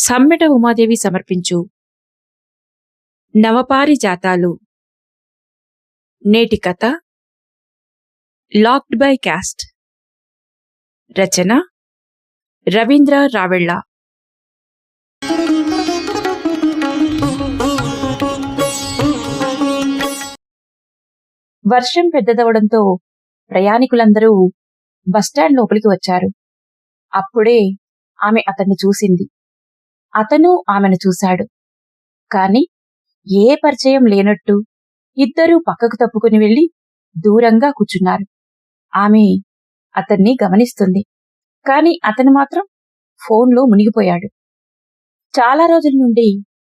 సమ్మెట ఉమాదేవి సమర్పించు. నవపారి జాతాలు నేటి కథ. Locked by caste. రచన. రవీంద్ర రావెళ్ళ. వర్షం పెద్దదవడంతో ప్రయాణికులందరూ బస్టాండ్ లోపలికి వచ్చారు. అప్పుడే ఆమె అతన్ని చూసింది. అతను ఆమెను చూశాడు. కాని ఏ పరిచయం లేనట్టు ఇద్దరూ పక్కకు తప్పుకుని వెళ్ళి దూరంగా కూర్చున్నారు. ఆమె అతన్ని గమనిస్తుంది. కాని అతను మాత్రం ఫోన్లో మునిగిపోయాడు. చాలా రోజుల నుండి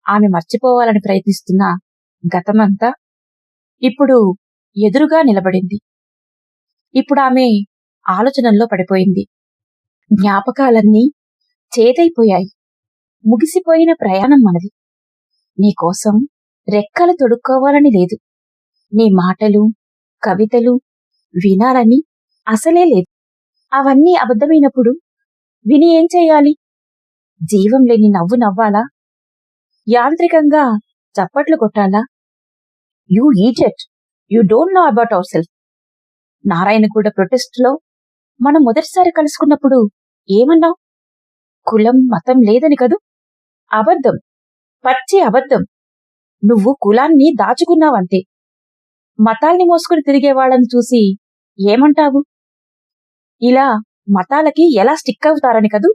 ఆమె మర్చిపోవాలని ప్రయత్నిస్తున్న గతమంతా ఇప్పుడు ఎదురుగా నిలబడింది. ఇప్పుడు ఆమె ఆలోచనల్లో పడిపోయింది. జ్ఞాపకాలన్నీ చేదైపోయాయి. ముగిసిపోయిన ప్రయాణం మనది. నీకోసం రెక్కలు తొడుక్కోవాలని లేదు. నీ మాటలు కవితలు వినాలని అసలే లేదు. అవన్నీ అబద్ధమైనప్పుడు విని ఏం చేయాలి? జీవం లేని నవ్వు నవ్వాలా? యాంత్రికంగా చప్పట్లు కొట్టాలా? You ఈజెట్. You don't know about our self Narayanaguda ప్రొటెస్ట్లో మనం మొదటిసారి కలుసుకున్నప్పుడు ఏమన్నావు? కులం మతం లేదని కదూ? అబద్ధం. పచ్చి అబద్ధం. నువ్వు కులాన్ని దాచుకున్నావంతే. మతాల్ని మోసుకుని తిరిగే వాళ్ళని చూసి ఏమంటావు? ఇలా మతాలకి ఎలా స్టిక్ అవుతారని కదూ?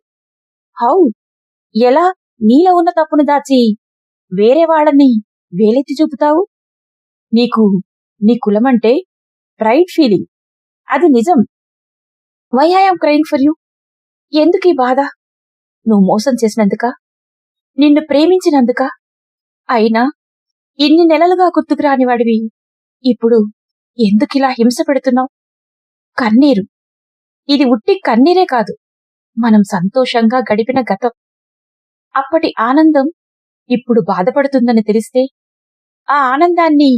హౌ? ఎలా నీలో ఉన్న తప్పును దాచి వేరే వాళ్ళని వేలెత్తి చూపుతావు? నీకు నీ కులమంటే ప్రైడ్ ఫీలింగ్ అది నిజం. Why I'm crying for you ఎందుకీ బాధ? నువ్వు మోసం చేసినందుక? నిన్ను ప్రేమించినందుక? అయినా ఇన్ని నెలలుగా గుర్తుకు రానివాడివి ఇప్పుడు ఎందుకిలా హింస పెడుతున్నావు? కన్నీరు. ఇది ఉట్టి కన్నీరే కాదు. మనం సంతోషంగా గడిపిన గతం. అప్పటి ఆనందం ఇప్పుడు బాధపడుతుందని తెలిస్తే ఆ ఆనందాన్ని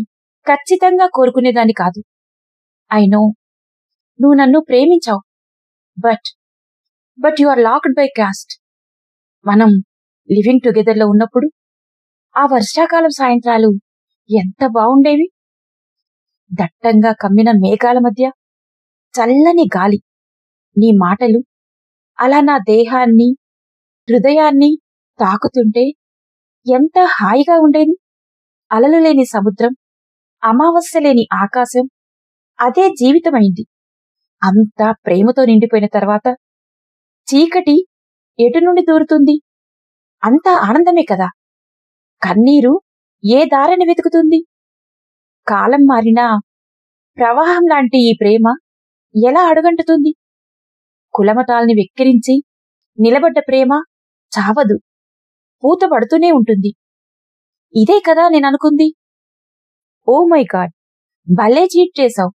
ఖచ్చితంగా కోరుకునేదాన్ని కాదు. అయినో నువ్వు నన్ను ప్రేమించావు. But but you are locked by caste మనం లివింగ్ టుగెదర్లో ఉన్నప్పుడు ఆ వర్షాకాలం సాయంత్రాలు ఎంత బావుండేవి? దట్టంగా కమ్మిన మేఘాల మధ్య చల్లని గాలి నీ మాటలు అలా నా దేహాన్ని హృదయాన్ని తాకుతుంటే ఎంత హాయిగా ఉండేది? అలలు లేని సముద్రం అమావాస్య లేని ఆకాశం అదే జీవితమైంది. అంతా ప్రేమతో నిండిపోయిన తర్వాత చీకటి ఎటు నుండి దూరుతుంది? అంతా ఆనందమే కదా? కన్నీరు ఏ దారిని వెతుకుతుంది? కాలం మారినా ప్రవాహం లాంటి ఈ ప్రేమ ఎలా అడుగంటుతుంది? కులమతాల్ని వెక్కిరించి నిలబడ్డ ప్రేమ చావదు పూత పడుతూనే ఉంటుంది. ఇదే కదా నేననుకుంది. ఓ మై గాడ్ భలే చీట్ చేశావు.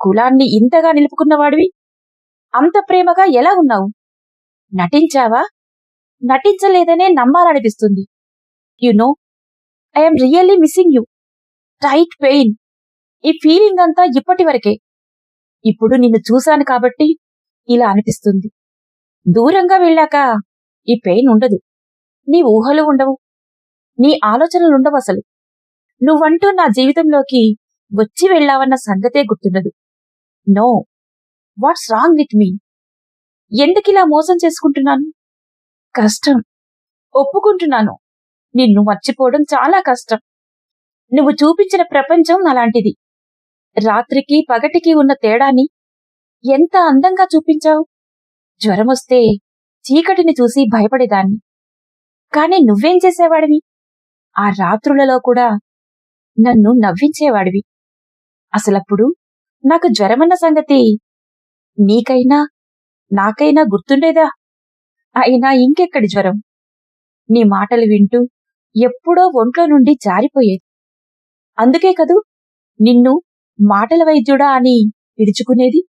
కులాన్ని ఇంతగా నిలుపుకున్నవాడివి. అంత ప్రేమగా ఎలా ఉన్నావు? నటించావా? నటించలేదనే నమ్మాలనిపిస్తుంది. You know I'm really missing you tight pain ఈ ఫీలింగ్ అంతా ఇప్పటి వరకే. ఇప్పుడు నిన్ను చూశాను కాబట్టి ఇలా అనిపిస్తుంది. దూరంగా వెళ్ళాక ఈ పెయిన్ ఉండదు. నీ ఊహలు ఉండవు. నీ ఆలోచనలు ఉండవు అసలు. నువ్వంటూ నా జీవితంలోకి వచ్చి వెళ్ళావన్న సంగతే గుర్తుండదు no what's wrong with me ఎందుకిలా మోసం చేసుకుంటున్నాను? కష్టం. ఒప్పుకుంటున్నాను. నిన్ను మర్చిపోవడం చాలా కష్టం. నువ్వు చూపించిన ప్రపంచం అలాంటిది. రాత్రికి పగటికి ఉన్న తేడాని ఎంత అందంగా చూపించావు? జ్వరమొస్తే చీకటిని చూసి భయపడేదాన్ని. కాని నువ్వేం చేసేవాడివి? ఆ రాత్రులలో కూడా నన్ను నవ్వించేవాడివి. అసలప్పుడు నాకు జ్వరమన్న సంగతి నీకైనా నాకైనా గుర్తుండేదా? అయినా ఇంకెక్కడి జ్వరం? నీ మాటలు వింటూ ఎప్పుడో ఒంట్లో నుండి జారిపోయేది. అందుకే కదూ నిన్ను మాటల వైద్యుడా అని పిలుచుకునేది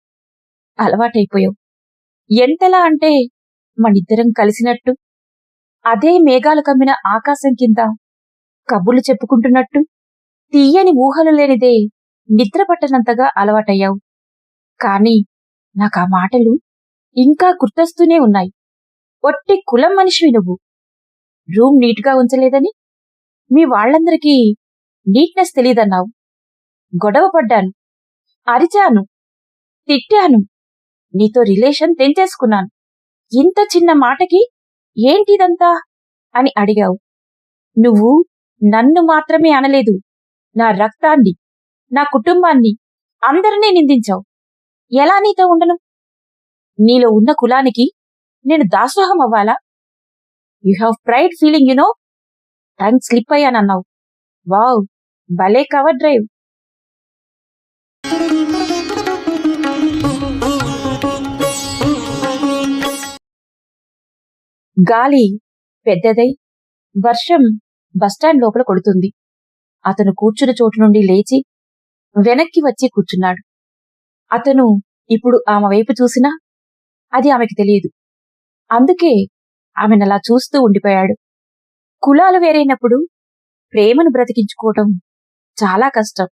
అలవాటైపోయావు. ఎంతలా అంటే మనిద్దరం కలిసినట్టు అదే మేఘాలు కమ్మిన ఆకాశం కింద కబుర్లు చెప్పుకుంటున్నట్టు తీయని ఊహలు లేనిదే నిద్ర పట్టనంతగా అలవాటయ్యావు. కాని నాకు ఆ మాటలు ఇంకా గుర్తొస్తూనే ఉన్నాయి. ఒట్టి కులం మనిషివి నువ్వు. రూమ్ నీట్గా ఉంచలేదని మీ వాళ్ళందరికీ నీట్నెస్ తెలియదన్నావు గొడవ పడ్డాను అరిచాను తిట్టాను నీతో రిలేషన్ తెంచేసుకున్నాను. ఇంత చిన్న మాటకి ఏంటిదంతా అని అడిగావు. నువ్వు నన్ను మాత్రమే అనలేదు. నా రక్తాన్ని నా కుటుంబాన్ని అందరినీ నిందించావు. ఎలా నీతో ఉండను? నీలో ఉన్న కులానికి నేను దాసోహం అవ్వాలా? You have pride feeling you know time slip అయ్యాను అన్నావు వావ్ భలే కవర్ డ్రైవ్ గాలి పెద్దదై వర్షం బస్టాండ్ లోపల కొడుతుంది. అతను కూర్చున్న చోటు నుండి లేచి వెనక్కి వచ్చి కూర్చున్నాడు. అతను ఇప్పుడు ఆమె వైపు చూసినా అది ఆమెకి తెలియదు. అందుకే ఆమెనలా చూస్తూ ఉండిపోయాడు. కులాలు వేరైనప్పుడు ప్రేమను బ్రతికించుకోవటం చాలా కష్టం.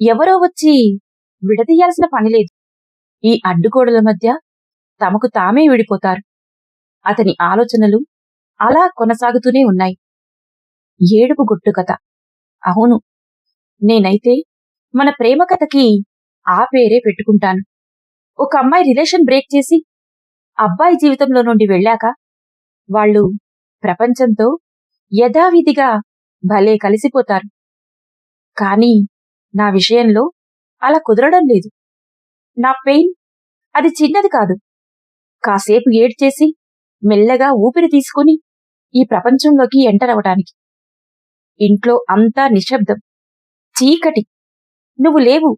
ఎవరో వచ్చి విడదీయాల్సిన పనిలేదు ఈ అడ్డుగోడల మధ్య తమకు తామే విడిపోతారు. అతని ఆలోచనలు అలా కొనసాగుతూనే ఉన్నాయి. ఏడుపు గుట్టు కథ. అవును నేనైతే మన ప్రేమ కథకి ఆ పేరే పెట్టుకుంటాను. ఒక అమ్మాయి రిలేషన్ బ్రేక్ చేసి అబ్బాయి జీవితంలో నుండి వెళ్ళాక వాళ్ళు ప్రపంచంతో యథావిధిగా భలే కలిసిపోతారు. కానీ నా విషయంలో అలా కుదరడం లేదు. నా పెయిన్ అది చిన్నది కాదు. కాసేపు ఏడ్చేసి మెల్లగా ఊపిరి తీసుకుని ఈ ప్రపంచంలోకి ఎంటర్ అవటానికి ఇంట్లో అంతా నిశ్శబ్దం. చీకటి. నువ్వు లేవు.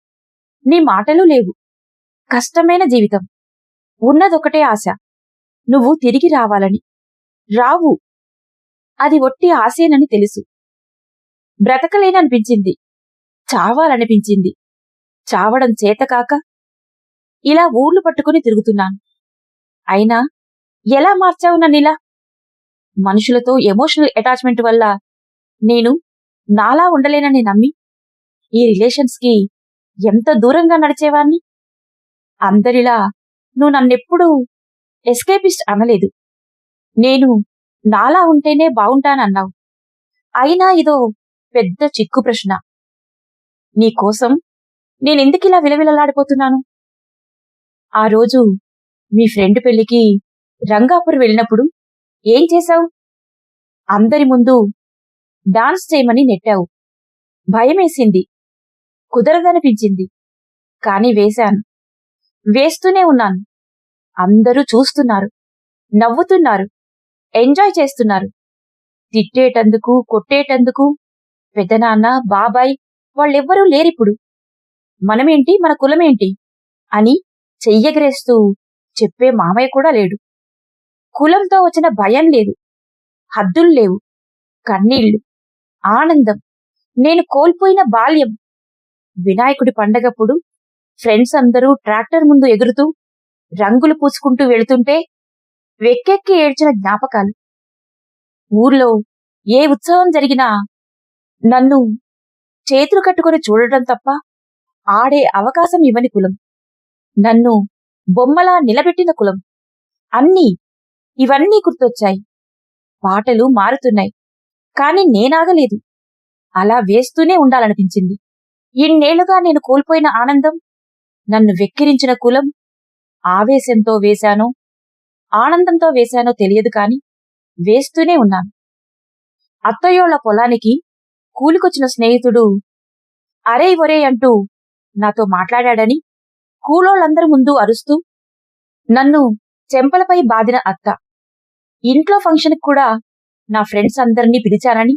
నీ మాటలు లేవు. కష్టమైన జీవితం. ఉన్నదొకటే ఆశ. నువ్వు తిరిగి రావాలని. రావు. అది ఒట్టి ఆశేనని తెలుసు. బ్రతకలేననిపించింది. చావాలనిపించింది. చావడం చేతకాక ఇలా ఊర్లు పట్టుకుని తిరుగుతున్నాను. అయినా ఎలా మార్చావు నన్నిలా? మనుషులతో ఎమోషనల్ అటాచ్మెంట్ వల్ల నేను నాలా ఉండలేనని నమ్మి ఈ రిలేషన్స్కి ఎంత దూరంగా నడిచేవాణ్ణి? అందరిలా నువ్వు నన్నెప్పుడూ ఎస్కేపిస్ట్ అనలేదు నేను నాలా ఉంటేనే బావుంటానన్నావు. అయినా ఇదో పెద్ద చిక్కు ప్రశ్న. నీకోసం నేనెందుకిలా విలవిలలాడిపోతున్నాను? ఆ రోజు మీ ఫ్రెండ్ పెళ్ళికి రంగాపూర్ వెళ్ళినప్పుడు ఏం చేశావు? అందరి ముందు డాన్స్ చేయమని నెట్టావు. భయమేసింది. కుదరదనిపించింది. కాని వేశాను. వేస్తూనే ఉన్నాను. అందరూ చూస్తున్నారు. నవ్వుతున్నారు. ఎంజాయ్ చేస్తున్నారు. తిట్టేటందుకు కొట్టేటందుకు పెదనాన్న బాబాయ్ వాళ్ళెవ్వరూ లేరిప్పుడు. మనమేంటి? మన కులమేంటి? అని చెయ్యగరేస్తూ చెప్పే మామయ్య కూడా లేడు. కులంతో వచ్చిన భయం లేదు. హద్దులు లేవు. కన్నీళ్ళు ఆనందం. నేను కోల్పోయిన బాల్యం. వినాయకుడి పండగప్పుడు ఫ్రెండ్స్ అందరూ ట్రాక్టర్ ముందు ఎగురుతూ రంగులు పూసుకుంటూ వెళుతుంటే వెక్కెక్కి ఏడ్చిన జ్ఞాపకాలు. ఊర్లో ఏ ఉత్సవం జరిగినా నన్ను చేతులు కట్టుకుని చూడటం తప్ప ఆడే అవకాశం ఇవ్వని కులం. నన్ను బొమ్మలా నిలబెట్టిన కులం. అన్నీ ఇవన్నీ గుర్తొచ్చాయి. పాటలు మారుతున్నాయి. కాని నేనాగలేదు. అలా వేస్తూనే ఉండాలనిపించింది. ఇన్నేళ్ళుగా నేను కోల్పోయిన ఆనందం నన్ను వెక్కిరించిన కులం ఆవేశంతో వేశానో ఆనందంతో వేశానో తెలియదు కాని వేస్తూనే ఉన్నాను. అత్తయ్యోళ్ళ పొలానికి కూలికొచ్చిన స్నేహితుడు అరే ఒరే అంటూ నాతో మాట్లాడాడని కూలోళ్ళందరి ముందు అరుస్తూ నన్ను చెంపలపై బాదిన అత్త ఇంట్లో ఫంక్షన్కి కూడా నా ఫ్రెండ్స్ అందరినీ పిలిచానని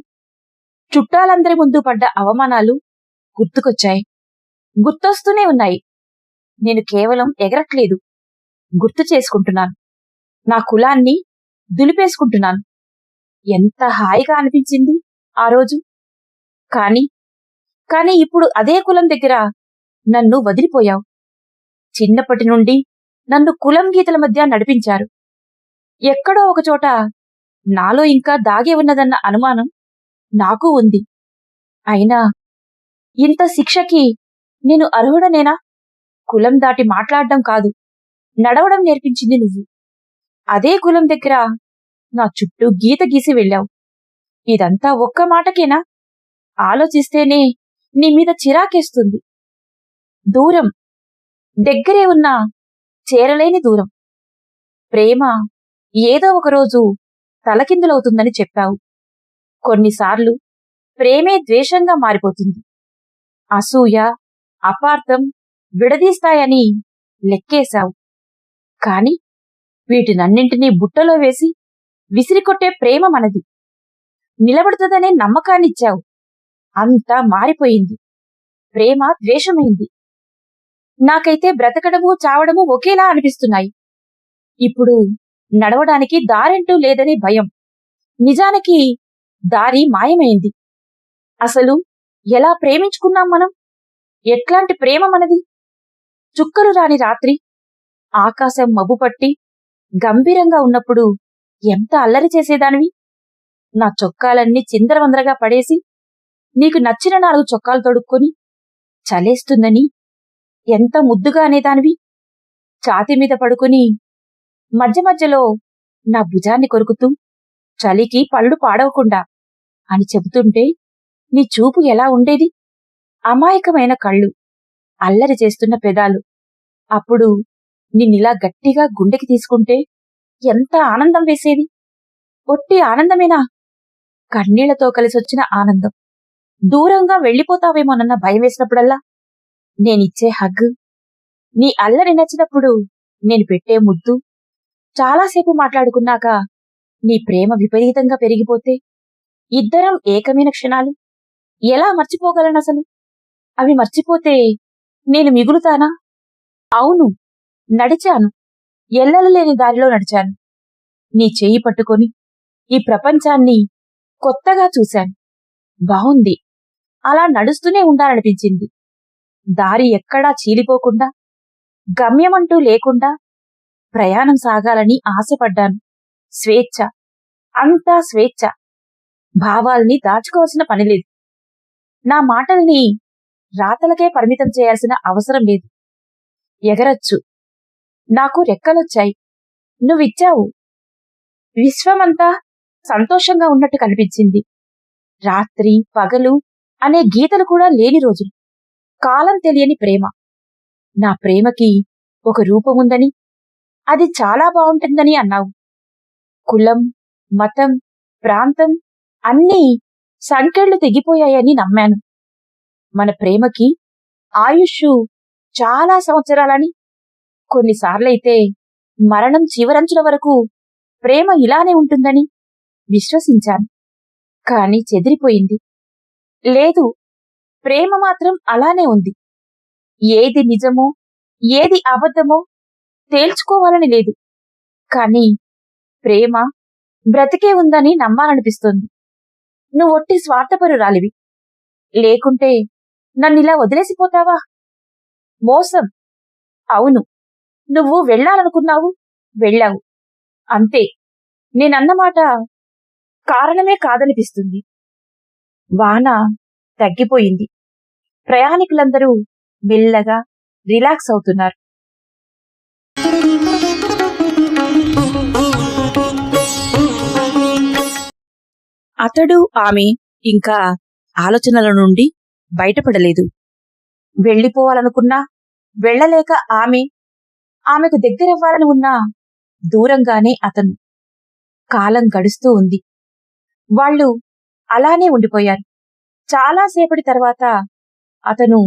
చుట్టాలందరి ముందు పడ్డ అవమానాలు గుర్తుకొచ్చాయి. గుర్తొస్తూనే ఉన్నాయి. నేను కేవలం ఎగరట్లేదు. గుర్తు చేసుకుంటున్నాను. నా కులాన్ని దులిపేసుకుంటున్నాను. ఎంత హాయిగా అనిపించింది ఆ రోజు. కాని కాని ఇప్పుడు అదే కులం దగ్గర నన్ను వదిలిపోయావు. చిన్నప్పటి నుండి నన్ను కులం గీతల మధ్య నడిపించారు. ఎక్కడో ఒకచోట నాలో ఇంకా దాగే ఉన్నదన్న అనుమానం నాకు ఉంది. అయినా ఇంత శిక్షకి నేను అర్హుడనేనా? కులం దాటి మాట్లాడడం కాదు. నడవడం నేర్పించింది నువ్వు. అదే కులం దగ్గర నా చుట్టూ గీత గీసి వెళ్ళావు. ఇదంతా ఒక్క మాటకేనా? ఆలోచిస్తేనే నీ మీద చిరాకేస్తుంది. దూరం. దగ్గరే ఉన్న చేరలేని దూరం. ప్రేమ ఏదో ఒకరోజు తలకిందులవుతుందని చెప్పావు. కొన్నిసార్లు ప్రేమే ద్వేషంగా మారిపోతుంది. అసూయ అపార్థం విడదీస్తాయని లెక్కేశావు. కాని వీటినన్నింటినీ బుట్టలో వేసి విసిరికొట్టే ప్రేమ మనది. నిలబడుతుందనే నమ్మకాన్నిచ్చావు. అంతా మారిపోయింది. ప్రేమ ద్వేషమైంది. నాకైతే బ్రతకడము చావడము ఒకేలా అనిపిస్తున్నాయి. ఇప్పుడు నడవడానికి దారంటూ లేదని భయం. నిజానికి దారి మాయమైంది. అసలు ఎలా ప్రేమించుకున్నాం మనం? ఎట్లాంటి ప్రేమ మనది? చుక్కలు రాని రాత్రి ఆకాశం మబ్బుపట్టి గంభీరంగా ఉన్నప్పుడు ఎంత అల్లరి చేసేదానివి? నా చొక్కాలన్నీ చిందరవందరగా పడేసి నీకు నచ్చిన నాలుగు చొక్కాలు తొడుక్కొని చలేస్తుందని ఎంత ముద్దుగా అనేదానివి? ఛాతి మీద పడుకుని మధ్య మధ్యలో నా భుజాన్ని కొరుకుతూ చలికి పళ్ళు పాడవకుండా అని చెబుతుంటే నీ చూపు ఎలా ఉండేది? అమాయకమైన కళ్ళు అల్లరి చేస్తున్న పెదాలు. అప్పుడు నిన్నిలా గట్టిగా గుండెకి తీసుకుంటే ఎంత ఆనందం వేసేది? ఒట్టి ఆనందమేనా? కన్నీళ్ళతో కలిసొచ్చిన ఆనందం. దూరంగా వెళ్ళిపోతావేమోనన్న భయం వేసినప్పుడల్లా నేనిచ్చే హగ్ నీ అల్లరి నచ్చినప్పుడు నేను పెట్టే ముద్దు చాలాసేపు మాట్లాడుకున్నాక నీ ప్రేమ విపరీతంగా పెరిగిపోతే ఇద్దరం ఏకమైన క్షణాలు. ఎలా మర్చిపోగలనసలు? అవి మర్చిపోతే నేను మిగులుతానా? అవును నడిచాను. ఎల్లలేని దారిలో నడిచాను. నీ చెయ్యి పట్టుకొని ఈ ప్రపంచాన్ని కొత్తగా చూశాను. బావుంది. అలా నడుస్తూనే ఉండాలనిపించింది. దారి ఎక్కడా చీలిపోకుండా గమ్యమంటూ లేకుండా ప్రయాణం సాగాలని ఆశపడ్డాను. స్వేచ్ఛ అంతా స్వేచ్ఛ. భావాల్ని దాచుకోవాల్సిన పనిలేదు నా మాటల్ని రాతలకే పరిమితం చేయాల్సిన అవసరం లేదు. ఎగరొచ్చు. నాకు రెక్కలొచ్చాయి. నువ్విచ్చావు. విశ్వమంతా సంతోషంగా ఉన్నట్టు కనిపించింది. రాత్రి పగలు అనే గీతలు కూడా లేని రోజులు. కాలం తెలియని ప్రేమ. నా ప్రేమకి ఒక రూపముందని అది చాలా బాగుంటుందని అన్నావు. కులం మతం ప్రాంతం అన్నీ సంకెళ్ళు తెగిపోయాయని నమ్మాను. మన ప్రేమకి ఆయుష్ చాలా సంవత్సరాలని కొన్నిసార్లైతే మరణం చివరంచుల వరకు ప్రేమ ఇలానే ఉంటుందని విశ్వసించాను. కాని చెదిరిపోయింది. లేదు ప్రేమ మాత్రం అలానే ఉంది. ఏది నిజమో ఏది అబద్ధమో తేల్చుకోవాలని లేదు. కాని ప్రేమ బ్రతికే ఉందని నమ్మాలనిపిస్తోంది. నువ్వు ఒట్టి స్వార్థపరురాలివి. లేకుంటే నన్నిలా వదిలేసిపోతావా? మోసం. అవును. నువ్వు వెళ్ళాలనుకున్నావు. వెళ్ళావు. అంతే. నేనన్నమాట కారణమే కాదనిపిస్తుంది. వాన తగ్గిపోయింది. ప్రయాణికులందరూ మెల్లగా రిలాక్స్ అవుతున్నారు. అతడు ఆమె ఇంకా ఆలోచనల నుండి బయటపడలేదు. వెళ్ళిపోవాలనుకున్నా వెళ్ళలేక ఆమె ఆమెకు దగ్గరవ్వాలని ఉన్నా దూరంగానే అతను కాలం గడుస్తూ ఉంది. వాళ్ళు అలానే ఉండిపోయారు. చాలాసేపటి తర్వాత అతను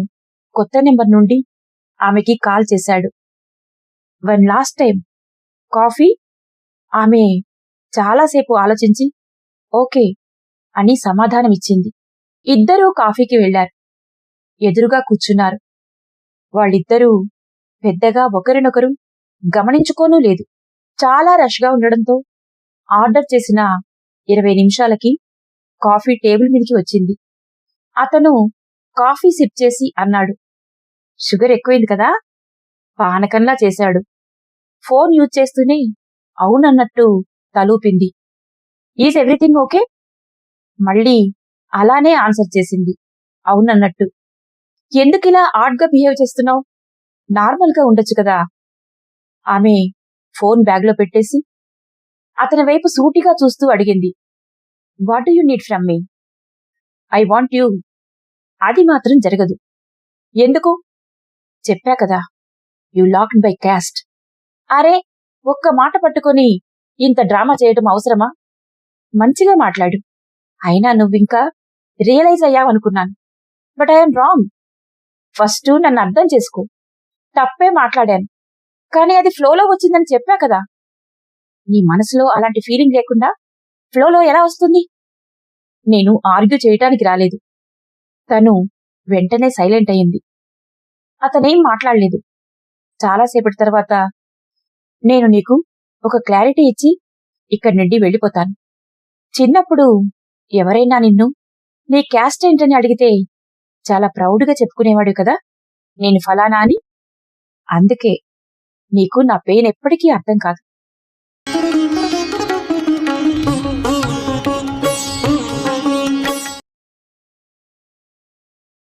కొత్త నెంబర్ నుండి ఆమెకి కాల్ చేశాడు. One last time coffee? ఆమె చాలాసేపు ఆలోచించి ఓకే అని సమాధానమిచ్చింది. ఇద్దరూ కాఫీకి వెళ్ళారు ఎదురుగా కూర్చున్నారు. వాళ్ళిద్దరూ పెద్దగా ఒకరినొకరు గమనించుకోనూ లేదు. చాలా రష్గా ఉండడంతో ఆర్డర్ చేసిన ఇరవై నిమిషాలకి కాఫీ టేబుల్ మీదకి వచ్చింది. అతను కాఫీ సిప్ చేసి అన్నాడు. షుగర్ ఎక్కువైంది కదా? పానకంలా చేశాడు. ఫోన్ యూజ్ చేస్తూనే అవునన్నట్టు తలూపింది. Is everything okay? మళ్ళీ అలానే ఆన్సర్ చేసింది. అవునన్నట్టు. ఎందుకిలా ఆడ్గా బిహేవ్ చేస్తున్నావు? నార్మల్గా ఉండొచ్చు కదా. ఆమె ఫోన్ బ్యాగ్లో పెట్టేసి అతని వైపు సూటిగా చూస్తూ అడిగింది. What you need from me I want you అది మాత్రం జరగదు. ఎందుకు? చెప్పా కదా. యు లాక్డ్ బై క్యాస్ట్ అరే ఒక్క మాట పట్టుకొని ఇంత డ్రామా చేయటం అవసరమా? మంచిగా మాట్లాడు. అయినా నువ్వింకా రియలైజ్ అయ్యావనుకున్నాను. బట్ ఐఎమ్ రాంగ్ ఫస్ట్ నన్ను అర్థం చేసుకో. తప్పే మాట్లాడాను. కానీ అది ఫ్లోలో వచ్చిందని చెప్పా కదా. నీ మనసులో అలాంటి ఫీలింగ్ లేకుండా ఫ్లోలో ఎలా వస్తుంది? నేను ఆర్గ్యూ చేయటానికి రాలేదు. తను వెంటనే సైలెంట్ అయింది. అతనేం మాట్లాడలేదు. చాలాసేపటి తర్వాత నేను నీకు ఒక క్లారిటీ ఇచ్చి ఇక్కడి నుండి వెళ్ళిపోతాను. చిన్నప్పుడు ఎవరైనా నిన్ను నీ క్యాస్ట్ ఏంటని అడిగితే చాలా ప్రౌడ్గా చెప్పుకునేవాడు కదా. నేను ఫలానా అని. అందుకే నీకు నా పెయిన్ ఎప్పటికీ అర్థం కాదు.